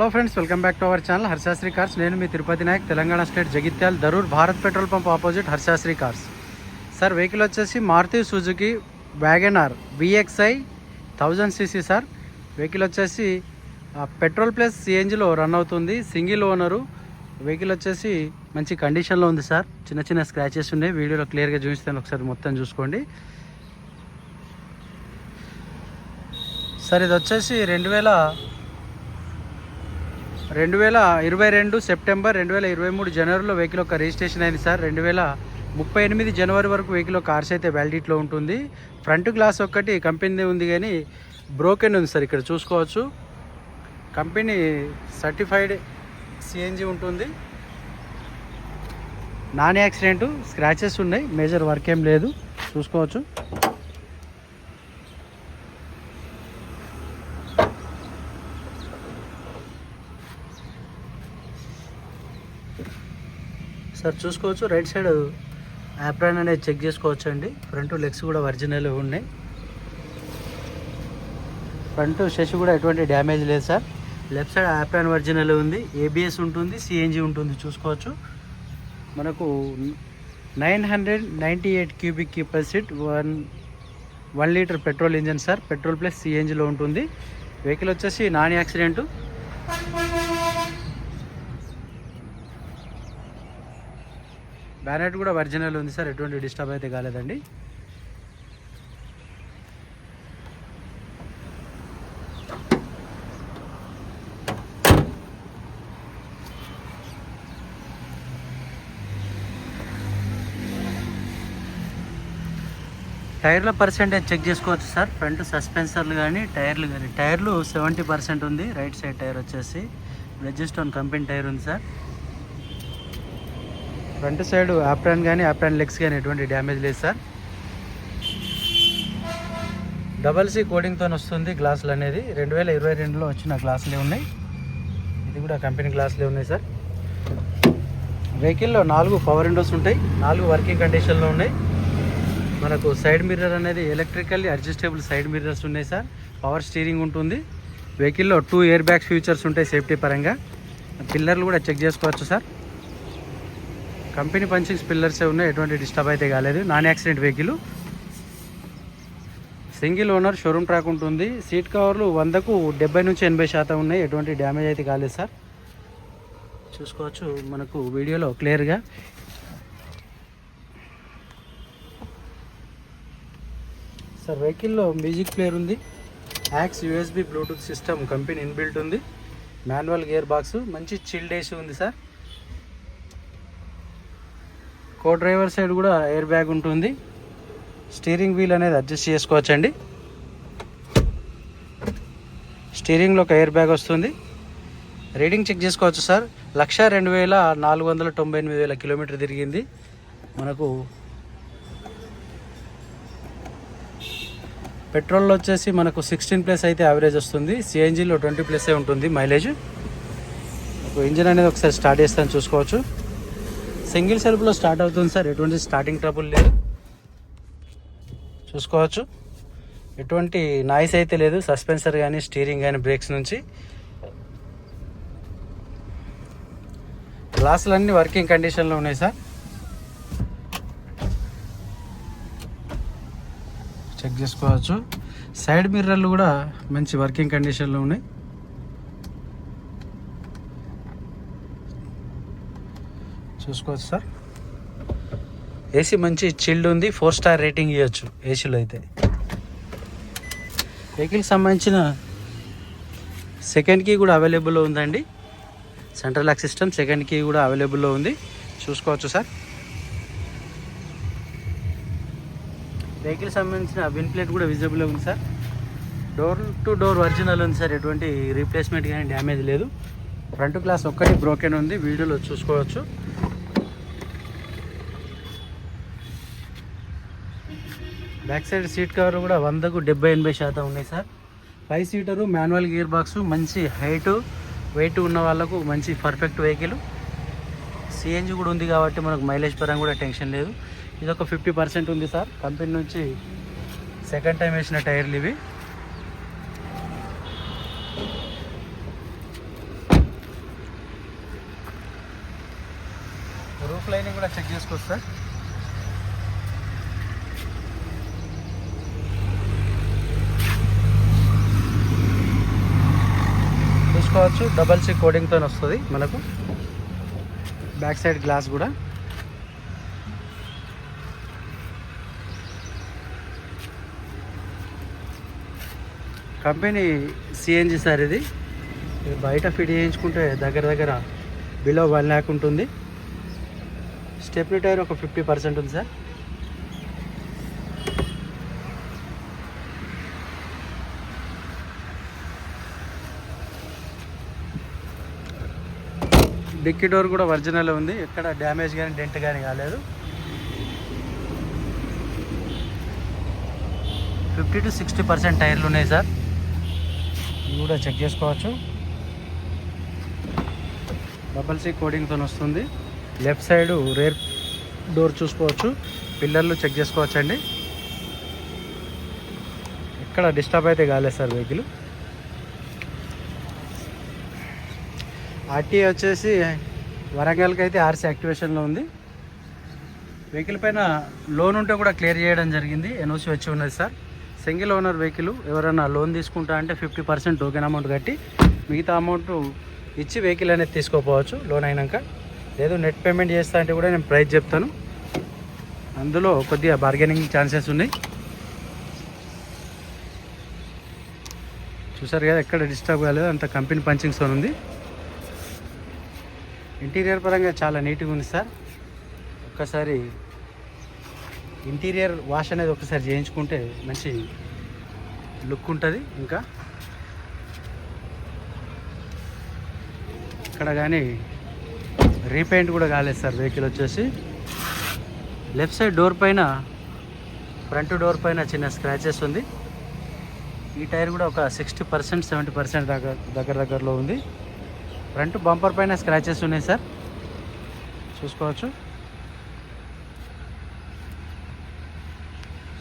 Hello friends welcome back to our channel Harshasri cars నేను మీ Tirupati Nayak Telangana state Jagtial Darur Bharat petrol pump opposite Harshasri cars sir vehicle వచ్చేసి Maruti Suzuki WagonR VXI thousand CC sir vehicle వచ్చేసి petrol plus సిఎన్జిలో run అవుతుంది. Single owner vehicle వచ్చేసి మంచి కండిషన్లో ఉంది sir చిన్న చిన్న స్క్రాచెస్ ఉన్నాయి. వీడియోలో క్లియర్గా చూపిస్తాను. ఒకసారి మొత్తం చూసుకోండి. సార్ ఇది వచ్చేసి రెండు వేల రెండు వేల ఇరవై రెండు సెప్టెంబర్ రెండు వేల ఇరవై మూడు జనవరిలో వెహికల్ ఒక రిజిస్ట్రేషన్ అయింది సార్. రెండు వేల ముప్పై ఎనిమిది జనవరి వరకు వెహికల్ కార్స్ అయితే వ్యాలిడిటీలో ఉంటుంది. ఫ్రంట్ గ్లాస్ ఒక్కటి కంపెనీ ఉంది కానీ బ్రోకెన్ ఉంది సార్ ఇక్కడ చూసుకోవచ్చు. కంపెనీ సర్టిఫైడ్ సిఎన్జి ఉంటుంది. నాన్ యాక్సిడెంట్ స్క్రాచెస్ ఉన్నాయి. మేజర్ వర్క్ ఏం లేదు. చూసుకోవచ్చు. సార్ చూసుకోవచ్చు రైట్ సైడ్ యాప్రాన్ అనేది చెక్ చేసుకోవచ్చు అండి ఫ్రంట్ లెగ్స్ కూడా ఒరిజినల్ ఉన్నాయి. ఫ్రంట్ షెష్ కూడా ఎటువంటి డ్యామేజ్ లేదు sir. Left side apron original ఉంది. ఏబిఎస్ ఉంటుంది సిఎన్జి ఉంటుంది చూసుకోవచ్చు. మనకు nine hundred ninety eight cubic seat one one litre petrol engine sir. Petrol plus సిఎన్జిలో ఉంటుంది. వెహికల్ వచ్చేసి నాన్ యాక్సిడెంటు. బ్యానెట్ కూడా ఒరిజినల్ ఉంది సార్ ఎటువంటి డిస్టర్బ్ అయితే కాలేదండి. టైర్ల పర్సెంటేజ్ చెక్ చేసుకోవచ్చు సార్. ఫ్రంట్ సస్పెన్సర్లు కానీ టైర్లు కానీ టైర్లు సెవెంటీ పర్సెంట్ ఉంది. రైట్ సైడ్ టైర్ వచ్చేసి రెజిస్టోన్ కంపెనీ టైర్ ఉంది సార్. ఫ్రంట్ సైడ్ ఆప్రాన్ కానీ ఆప్రాన్ లెగ్స్ కానీ ఎటువంటి డ్యామేజ్ లేదు సార్. డబల్ సి కోడింగ్తో వస్తుంది గ్లాసులు అనేది. రెండు వేల ఇరవై రెండులో వచ్చిన గ్లాసులే ఉన్నాయి. ఇది కూడా కంపెనీ గ్లాసులే ఉన్నాయి సార్. వెహికల్లో నాలుగు పవర్ విండోస్ ఉంటాయి. నాలుగు వర్కింగ్ కండిషన్లో ఉన్నాయి. మనకు సైడ్ మిర్రర్ అనేది ఎలక్ట్రికల్లీ అడ్జస్టబుల్ సైడ్ మిర్రర్స్ ఉన్నాయి సార్. పవర్ స్టీరింగ్ ఉంటుంది. వెహికల్లో టూ ఇయర్ బ్యాగ్స్ ఫ్యూచర్స్ ఉంటాయి సేఫ్టీ పరంగా. పిల్లర్లు కూడా చెక్ చేసుకోవచ్చు సార్. కంపెనీ పంచింగ్స్ పిల్లర్సే ఉన్నాయి ఎటువంటి డిస్టర్బ్ అయితే కాలేదు. Non accident vehicle. Single owner showroom track ఉంటుంది. సీట్ కవర్లు వందకు డెబ్బై నుంచి ఎనభై శాతం ఉన్నాయి. ఎటువంటి డ్యామేజ్ అయితే కాలేదు సార్. చూసుకోవచ్చు మనకు వీడియోలో క్లియర్గా. సార్ వెహికల్లో మ్యూజిక్ ప్లేయర్ ఉంది. Aux USB Bluetooth system company inbuilt ఉంది. Manual gear box. మంచి చిల్డ్ ఏసీ ఉంది సార్. కో డ్రైవర్ సైడ్ కూడా ఎయిర్ బ్యాగ్ ఉంటుంది. స్టీరింగ్ వీల్ అనేది అడ్జస్ట్ చేసుకోవచ్చండి. స్టీరింగ్లో ఒక ఎయిర్ బ్యాగ్ వస్తుంది. రీడింగ్ చెక్ చేసుకోవచ్చు సార్ లక్ష రెండు వేల నాలుగు వందల తొంభై ఎనిమిది వేల కిలోమీటర్ తిరిగింది. మనకు పెట్రోల్లో వచ్చేసి మనకు సిక్స్టీన్ ప్లస్ అయితే యావరేజ్ వస్తుంది. సిఎన్జిలో ట్వంటీ ప్లస్ ఉంటుంది మైలేజ్. ఇంజిన్ అనేది ఒకసారి స్టార్ట్ చేస్తాను చూసుకోవచ్చు. సింగిల్ సెల్ఫ్లో స్టార్ట్ అవుతుంది సార్. ఎటువంటి స్టార్టింగ్ ట్రబుల్ లేదు. చూసుకోవచ్చు. ఎటువంటి నాయిస్ అయితే లేదు. సస్పెన్సర్ కానీ స్టీరింగ్ కానీ బ్రేక్స్ నుంచి. గ్లాసులు అన్నీ వర్కింగ్ కండిషన్లో ఉన్నాయి సార్. చెక్ చేసుకోవచ్చు. సైడ్ మిర్రర్లు కూడా మంచి వర్కింగ్ కండిషన్లో ఉన్నాయి. చూసుకోవచ్చు సార్. ఏసీ మంచి చిల్డ్ ఉంది ఫోర్ స్టార్ రేటింగ్ ఇవ్వచ్చు ఏసీలో అయితే. వెహికల్కి సంబంధించిన సెకండ్ కీ కూడా అవైలబుల్లో ఉందండి. Central lock system second key కూడా అవైలబుల్లో ఉంది. చూసుకోవచ్చు సార్. వెహికల్ సంబంధించిన విన్ ప్లేట్ కూడా విజిబుల్ ఉంది sir. Door to door original ఉంది సార్. ఎటువంటి రీప్లేస్మెంట్ కానీ డ్యామేజ్ లేదు. ఫ్రంట్ గ్లాస్ ఒక్కటి బ్రోకెన్ ఉంది. వీడియోలో చూసుకోవచ్చు. బ్యాక్ సైడ్ సీట్ కవర్ కూడా వందకు డెబ్బై ఎనభై శాతం ఉన్నాయి sir. Five seater manual gear box మంచి హైటు వెయిట్ ఉన్న వాళ్ళకు మంచి పర్ఫెక్ట్ వెహికల్ సిఎన్జి కూడా ఉంది కాబట్టి మనకు మైలేజ్ పరంగా కూడా టెన్షన్ లేదు. ఇది ఒక ఫిఫ్టీ పర్సెంట్ ఉంది సార్. కంపెనీ నుంచి సెకండ్ టైం వేసిన టైర్లు ఇవి. రూఫ్ లైనింగ్ కూడా చెక్ చేసుకోవచ్చు సార్. చూసుకోవచ్చు. డబల్ సి కోడింగ్తో వస్తుంది మనకు. బ్యాక్ సైడ్ గ్లాస్ కూడా. కంపెనీ సిఎన్జి సార్ ఇది. బయట ఫిట్ చేయించుకుంటే దగ్గర దగ్గర బిలో వన్ ల్యాక్ ఉంటుంది. స్టెప్నీ టైర్ ఒక ఫిఫ్టీ పర్సెంట్ ఉంది సార్ డిక్కీ డోర్ కూడా ఒరిజినల్ ఉంది. ఎక్కడ డ్యామేజ్ కానీ డెంట్ కానీ కాలేదు. ఫిఫ్టీ టు సిక్స్టీ పర్సెంట్ టైర్లు ఉన్నాయి సార్. ఇవి కూడా చెక్ చేసుకోవచ్చు. డబల్ సీ కోడింగ్తో వస్తుంది. లెఫ్ట్ సైడ్ రేర్ డోర్ చూసుకోవచ్చు. పిల్లర్లు చెక్ చేసుకోవచ్చు అండి ఎక్కడ డిస్టర్బ్ అయితే కాలేదు సార్ వెహికల్. ఆర్టీ వచ్చేసి వరంగల్కి అయితే ఆర్సీ యాక్టివేషన్లో ఉంది. వెహికల్ పైన లోన్ ఉంటే కూడా క్లియర్ చేయడం జరిగింది. ఎన్ఓసి వచ్చి ఉన్నది సార్. సింగిల్ ఓనర్ వెహికల్ ఎవరైనా లోన్ తీసుకుంటా అంటే ఫిఫ్టీ పర్సెంట్ టోకెన్ అమౌంట్ కట్టి మిగతా అమౌంట్ ఇచ్చి వెహికల్ అనేది తీసుకోపోవచ్చు లోన్ అయినాక. లేదు నెట్ పేమెంట్ చేస్తా అంటే కూడా నేను ప్రైస్ చెప్తాను. అందులో కొద్దిగా బార్గెనింగ్ ఛాన్సెస్ ఉన్నాయి. చూసారు కదా ఎక్కడ డిస్టర్బ్ కాలేదు. అంత కంపెనీ పంచింగ్స్ ఉంది. ఇంటీరియర్ పరంగా చాలా నీట్గా ఉంది సార్. ఒక్కసారి ఇంటీరియర్ వాష్ అనేది ఒకసారి చేయించుకుంటే మంచి లుక్ ఉంటుంది ఇంకా. ఇక్కడ కానీ రీపెయింట్ కూడా కాలేదు సార్ వెహికల్ వచ్చేసి. లెఫ్ట్ సైడ్ డోర్ పైన ఫ్రంట్ డోర్ పైన చిన్న స్క్రాచెస్ ఉంది. ఈ టైర్ కూడా ఒక సిక్స్టీ పర్సెంట్ సెవెంటీ పర్సెంట్ దగ్గర దగ్గర దగ్గరలో ఉంది. ఫ్రంట్ బంపర్ పైన స్క్రాచెస్ ఉన్నాయి సార్. చూసుకోవచ్చు.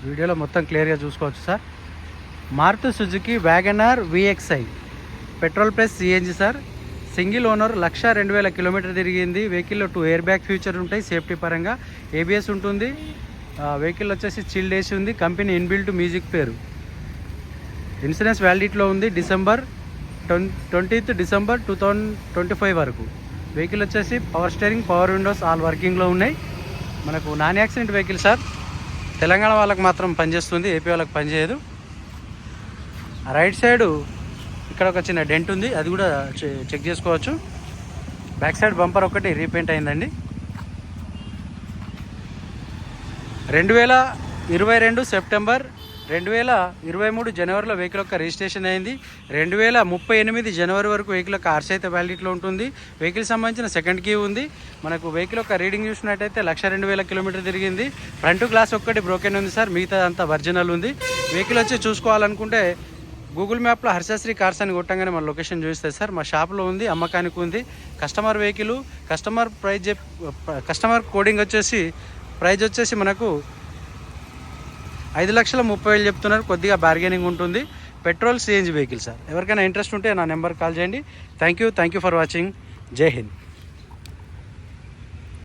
వీడియోలో మొత్తం క్లియర్గా చూసుకోవచ్చు sir. Maruti Suzuki WagonR VXI petrol plus CNG sir. Single owner లక్ష రెండు వేల కిలోమీటర్ తిరిగింది. వెహికల్లో టూ ఎయిర్ బ్యాగ్ ఫ్యూచర్ ఉంటాయి సేఫ్టీ పరంగా. ఏబిఎస్ ఉంటుంది. వెహికల్ వచ్చేసి చిల్డ్ ఏసీ ఉంది. కంపెనీ ఇన్బిల్ట్ మ్యూజిక్ పేరు. ఇన్సూరెన్స్ వ్యాలిడిటీలో ఉంది. December twentieth December two thousand twenty five వరకు. వెహికల్ వచ్చేసి power steering power windows all వర్కింగ్లో ఉన్నాయి. మనకు non accident vehicle sir. Telangana వాళ్ళకి మాత్రం పనిచేస్తుంది ఏపీ వాళ్ళకి పనిచేయదు. రైట్ సైడు ఇక్కడ ఒక చిన్న డెంట్ ఉంది అది కూడా చెక్ చేసుకోవచ్చు. బ్యాక్ సైడ్ బంపర్ ఒకటి రీపెయింట్ అయిందండి. రెండు వేల ఇరవై రెండు సెప్టెంబర్ రెండు వేల ఇరవై మూడు జనవరిలో వెహికల్ యొక్క రిజిస్ట్రేషన్ అయింది. రెండు వేల ముప్పై ఎనిమిది జనవరి వరకు వెహికల్ యొక్క ఆర్సీ అయితే వ్యాలిడిటీలో ఉంటుంది. వెహికల్ సంబంధించిన సెకండ్ కీ ఉంది. మనకు వెహికల్ యొక్క రీడింగ్ చూసినట్టయితే లక్ష రెండు వేల కిలోమీటర్ తిరిగింది. ఫ్రంట్ గ్లాస్ ఒక్కటి బ్రోకెన్ ఉంది సార్. మిగతా అంతా ఒరిజినల్ ఉంది. వెహికల్ వచ్చి చూసుకోవాలనుకుంటే గూగుల్ మ్యాప్లో హర్షశ్రీ కార్స్ అని కొట్టంగానే మన లొకేషన్ చూస్తే సార్. మా షాప్లో ఉంది అమ్మకానికి ఉంది. Customer vehicle customer price customer quoting వచ్చేసి ప్రైజ్ వచ్చేసి మనకు ఐదు లక్షల ముప్పై వేలు చెప్తున్నారు. కొద్దిగా బార్గెనింగ్ ఉంటుంది. పెట్రోల్ సిఎన్జి వెహికల్ సార్ ఎవరికైనా ఇంట్రెస్ట్ ఉంటే నా నెంబర్ కాల్ చేయండి. Thank you thank you for watching Jai Hind